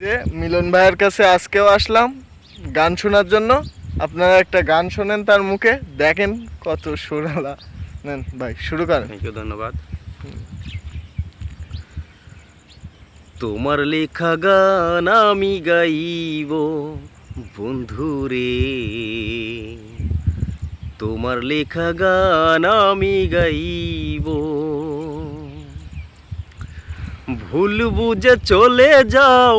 যে মিলন ভাইয়ের কাছে আজকেও আসলাম গান শোনার জন্য। আপনারা একটা গান শোনেন তার মুখে, দেখেন কত সুরালা। নেন ভাই, শুরু করেন। ধন্যবাদ। তোমার লেখা গান আমি গাইব, বন্ধুরে। তোমার লেখা গান আমি গাইব। ভুল বুঝে চলে যাও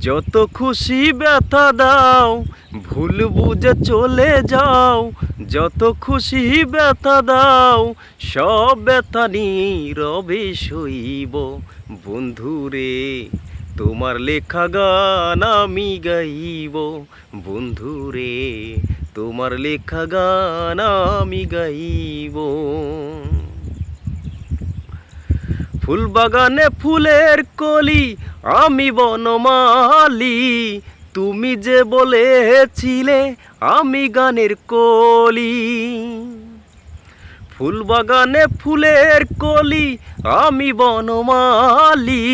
যত খুশি ব্যথা দাও, ভুল বুঝে চলে যাও। যত খুশি ব্যথা দাও, সব ব্যথা নীরবে সইব। বন্ধুরে, তোমার লেখা গান আমি গাইব। বন্ধুরে, তোমার লেখা গান আমি গাইব। ফুল বাগানে ফুলের কলি, আমি বনমালি। তুমি যে বলেছিলে, আমি গানের কলি। ফুল বাগানে ফুলের কলি, আমি বনমালি।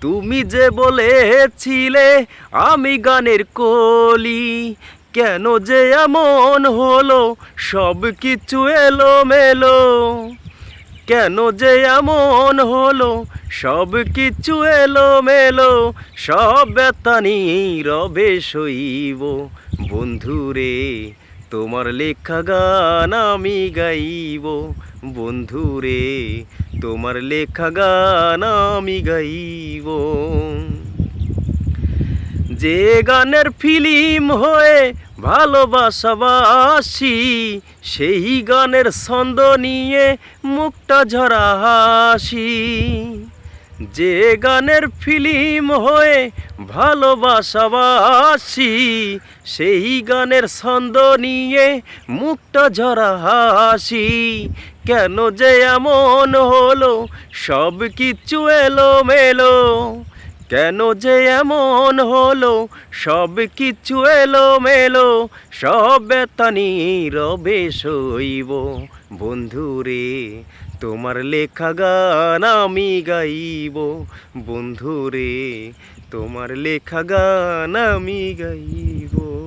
তুমি যে বলেছিলে, আমি গানের কলি। কেন যে এমন হলো সব কিছু এলো মেলো কেন যে এমন হলো? সব কিছু এলো মেলো সব ব্যথা নীরবে সইব। বন্ধুরে তোমার লেখা গান আমি গাইব। বন্ধু রে, তোমার লেখা গান আমি গাইব। যে গানের ফিলিম হয়ে ভালোবাসাবাসি, সেই গানের ছন্দ নিয়ে মুখটা ঝরা হাসি। যে গানের ফিলিম হয়ে ভালোবাসাবাসি, সেই গানের ছন্দ নিয়ে মুখটা ঝরা হাসি। কেন যে এমন হলো, সব কিছু এলো মেলো কেন যে এমন হলো? সব কিছু এলো মেলো সব ব্যথা নীরবে সইব। বন্ধুরে তোমার লেখা গান আমি গাইব। বন্ধুরে তোমার লেখা গান আমি গাইব।